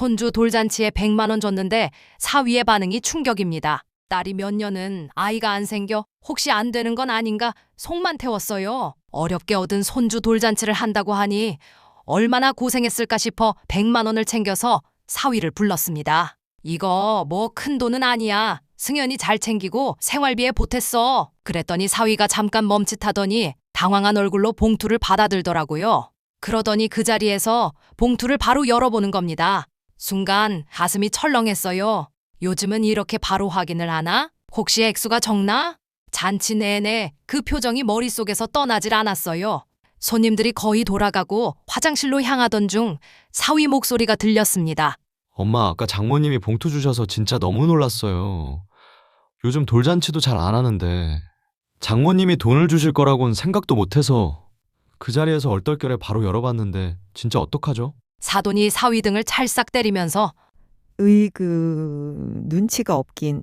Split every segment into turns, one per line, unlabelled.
손주 돌잔치에 100만 원 줬는데 사위의 반응이 충격입니다. 딸이 몇 년은 아이가 안 생겨 혹시 안 되는 건 아닌가 속만 태웠어요. 어렵게 얻은 손주 돌잔치를 한다고 하니 얼마나 고생했을까 싶어 100만 원을 챙겨서 사위를 불렀습니다. 이거 뭐 큰 돈은 아니야. 승현이 잘 챙기고 생활비에 보탰어. 그랬더니 사위가 잠깐 멈칫하더니 당황한 얼굴로 봉투를 받아들더라고요. 그러더니 그 자리에서 봉투를 바로 열어보는 겁니다. 순간 가슴이 철렁했어요. 요즘은 이렇게 바로 확인을 하나? 혹시 액수가 적나? 잔치 내내 그 표정이 머릿속에서 떠나질 않았어요. 손님들이 거의 돌아가고 화장실로 향하던 중 사위 목소리가 들렸습니다.
엄마, 아까 장모님이 봉투 주셔서 진짜 너무 놀랐어요. 요즘 돌잔치도 잘 안 하는데 장모님이 돈을 주실 거라고는 생각도 못 해서 그 자리에서 얼떨결에 바로 열어봤는데 진짜 어떡하죠?
사돈이 사위 등을 찰싹 때리면서
으이그 눈치가 없긴.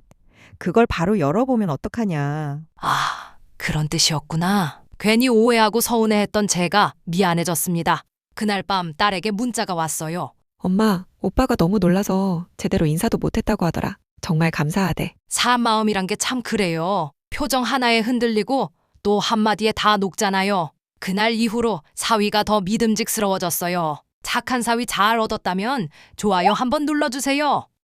그걸 바로 열어보면 어떡하냐.
아, 그런 뜻이었구나. 괜히 오해하고 서운해했던 제가 미안해졌습니다. 그날 밤 딸에게 문자가 왔어요.
엄마, 오빠가 너무 놀라서 제대로 인사도 못했다고 하더라. 정말 감사하대.
사람 마음이란 게 참 그래요. 표정 하나에 흔들리고 또 한마디에 다 녹잖아요. 그날 이후로 사위가 더 믿음직스러워졌어요. 착한 사위 잘 얻었다면 좋아요 한번 눌러주세요.